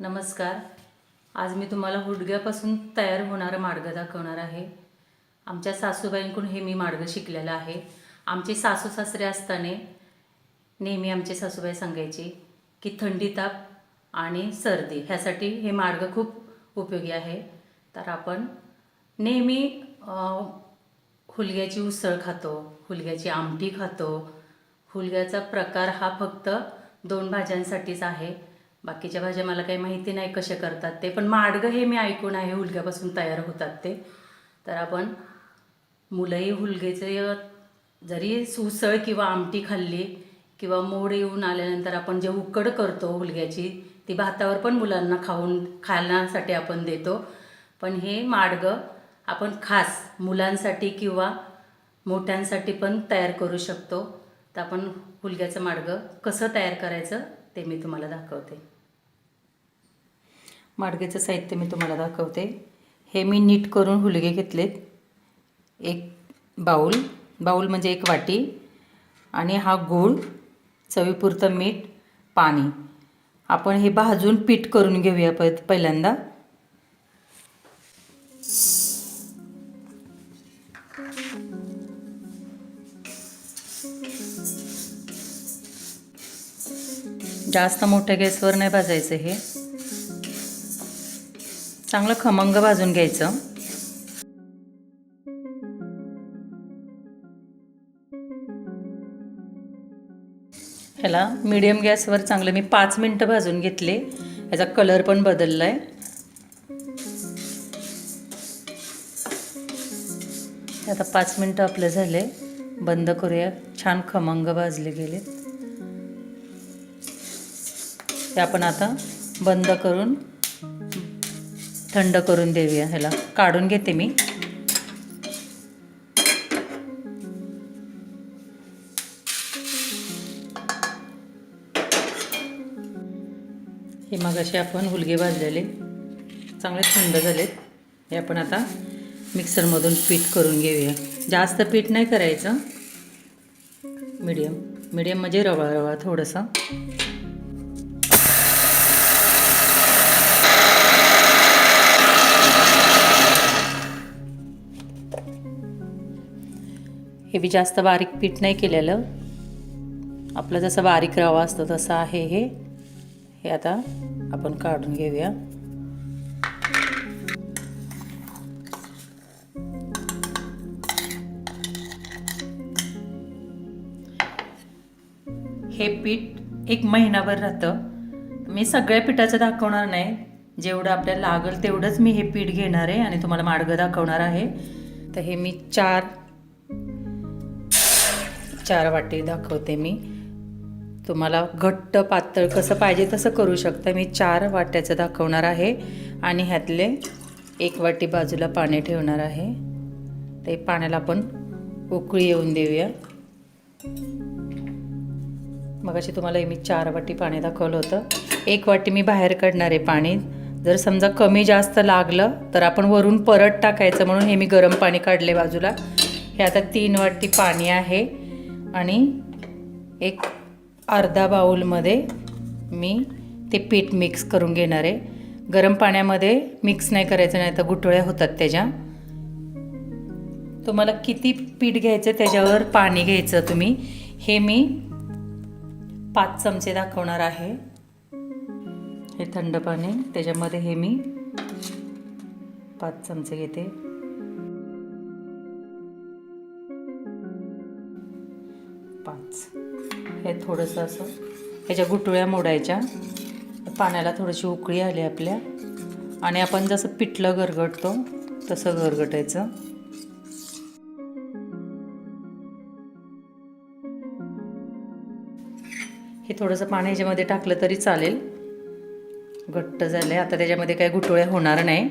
नमस्कार. आज मी तुम्हाला हुडग्यापासून तयार होणारं मार्ग दाखवणार आहे. आमच्या सासूबाईंकडून हे मी मार्ग शिकलेला आहे. आमचे सासू सासरे असताना नेहमी आमचे सासूबाई सांगायचे की थंडी ताप आणि सर्दी ह्यासाठी हे मार्ग खूप उपयोगी आहे. तर आपण नेहमी हुलग्याची उसळ खातो हुलग्याची आमटी खातो. हुलग्याचा प्रकार हा फक्त दोन भाज्यांसाठीच आहे. बाकीच्या भाज्या मला काही माहिती नाही कसे करतात ते पण माडगं हे मी ऐकून आहे हुलग्यापासून तयार होतात ते. तर आपण मुलंही हुलगेचे जरी सुसळ किंवा आमटी खाल्ली किंवा मोड येऊन आल्यानंतर आपण जे उकड करतो हुलग्याची ती भातावर पण मुलांना खाऊन खाण्यासाठी आपण देतो. पण हे माडगं आपण खास मुलांसाठी किंवा मोठ्यांसाठी पण तयार करू शकतो. तर आपण हुलग्याचं माडगं कसं तयार करायचं ते मी तुम्हाला दाखवते. माडगेचं साहित्य मी तुम्हाला दाखवते. हे मी नीट करून हुलगे घेतलेत. एक बाऊल. बाऊल म्हणजे एक वाटी. आणि हा गूळ चवीपुरतं मीठ पाणी. आपण हे भाजून पीठ करून घेऊया प पहिल्यांदा. जास्त मोठ्या गॅसवर नाही भाजायचं हे. चांगलं खमंग भाजून घ्यायचं. ह्याला मीडियम गॅसवर चांगलं मी पाच मिनटं भाजून घेतले. ह्याचा कलर पण बदलला आहे आता पाच मिनटं आपलं झाले बंद करूया. छान खमंग भाजले गेले ते आपण आता बंद करून थंड करून देऊया ह्याला. काढून घेते मी. हे मग असे आपण हुलगे भाजलेले. चांगले थंड झालेत. हे आपण आता मिक्सरमधून पीठ करून घेऊया. जास्त पीठ नाही करायचं. मीडियम. मीडियम म्हणजे रवा रवा थोडंसं. हे बी जास्त बारीक पीठ नाही केलेलं. आपलं जसं बारीक रवा असतो तसं आहे हे. हे आता आपण काढून घेऊया. हे पीठ एक महिनाभर राहतं. मी सगळ्या पिठाचं दाखवणार नाही. जेवढं आपल्याला लागेल तेवढंच मी हे पीठ घेणार आहे आणि तुम्हाला माडगं दाखवणार आहे. तर हे मी चार चार वाटी दाखवते मी. तुम्हाला घट्ट पातळ कसं पाहिजे तसं करू शकता. मी चार वाट्याचं दाखवणार आहे आणि ह्यातले एक वाटी बाजूला पाणी ठेवणार आहे. ते पाण्याला आपण उकळी येऊन देऊया. मग अशी तुम्हाला हे मी चार वाटी पाणी दाखवलं होतं. एक वाटी मी बाहेर काढणार आहे पाणी. जर समजा कमी जास्त लागलं तर आपण वरून परत टाकायचं म्हणून हे मी गरम पाणी काढले बाजूला. हे आता तीन वाटी पाणी आहे. आणि एक अर्धा बाऊलमध्ये मी ते पीठ मिक्स करून घेणार आहे. गरम पाण्यामध्ये मिक्स नाही करायचं नाही तर गुठळ्या होतात त्याच्या. तुम्हाला किती पीठ घ्यायचं त्याच्यावर पाणी घ्यायचं तुम्ही. हे मी पाच चमचे दाखवणार आहे. हे थंड पाणी त्याच्यामध्ये हे मी पाच चमचे घेते. पाच. हे थोडंसं असं ह्याच्या गुटुळ्या मोडायच्या. पाण्याला थोडीशी उकळी आली आपल्या. आणि आपण जसं पिठलं गरगटतो तसं गरगटायचं. हे थोडंसं पाणी ह्याच्यामध्ये टाकलं तरी चालेल. घट्ट झालं आहे आता त्याच्यामध्ये काही गुटुळ्या होणार नाही.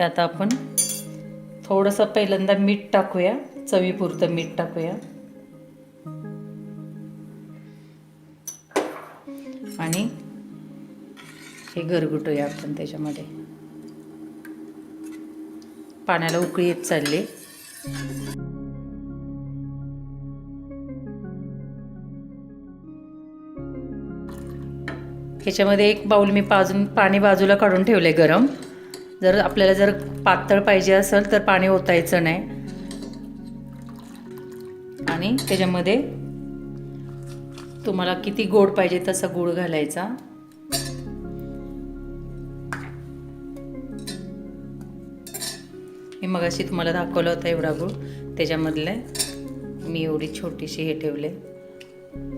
हे आता आपण थोडंसं पहिल्यांदा मीठ टाकूया. चवीपुरतं मीठ टाकूया. आणि हे गरगुटूया आपण त्याच्यामध्ये. पाण्याला उकळी येत चालली. ह्याच्यामध्ये एक बाऊल मी पाजून पाणी बाजूला काढून ठेवले गरम. जर आपल्याला जर पातळ पाहिजे असेल तर पाणी ओतायचं नाही. आणि त्याच्यामध्ये तुम्हाला किती गोड पाहिजे तसा गुळ घालायचा. मी मगाशी तुम्हाला दाखवलं होतं एवढा गुळ. त्याच्यामधले मी एवढी छोटीशी हे ठेवले.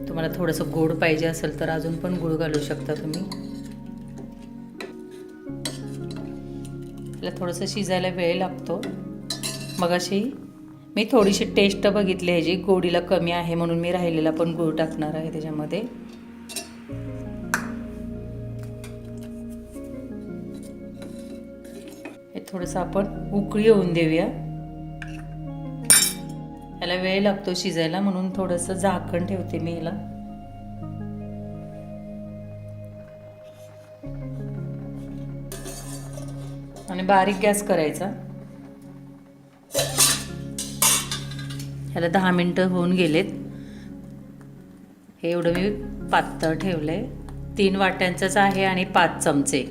तुम्हाला थोडंसं गोड पाहिजे असेल तर अजून पण गुळ घालू शकता तुम्ही. त्याला थोडंसं शिजायला वेळ लागतो. मगाशी मी थोडीशी टेस्ट बघितली ह्याची गोडीला कमी आहे म्हणून मी राहिलेला पण गूळ टाकणार आहे त्याच्यामध्ये. हे थोडंसं आपण उकळी येऊन देऊया. याला वेळ लागतो शिजायला म्हणून थोडंसं झाकण ठेवते मी याला. आणि बारीक गॅस करायचा. ह्याला दहा मिनटं होऊन गेलेत. हे एवढं मी पातळ ठेवलं आहे तीन वाट्यांचंच आहे आणि पाच चमचे.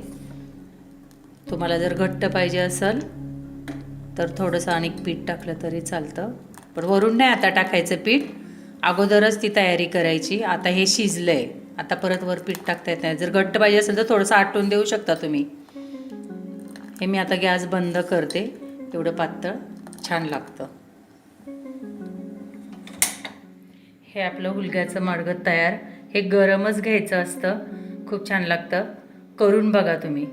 तुम्हाला जर घट्ट पाहिजे असेल तर थोडंसं आणि पीठ टाकलं तरी चालतं. पण वरून नाही आता टाकायचं पीठ. अगोदरच ती तयारी करायची. आता हे शिजलं आहे आता परत वर पीठ टाकता येत नाही. जर घट्ट पाहिजे असेल तर थोडंसं आटून देऊ शकता तुम्ही. हे मी आता गॅस बंद करते. एवढं पातळ छान लागतं. हे आपलं हुलग्याचं माडगं तयार. हे गरमच घ्यायचं असतं. खूप छान लागतं. करून बघा तुम्ही.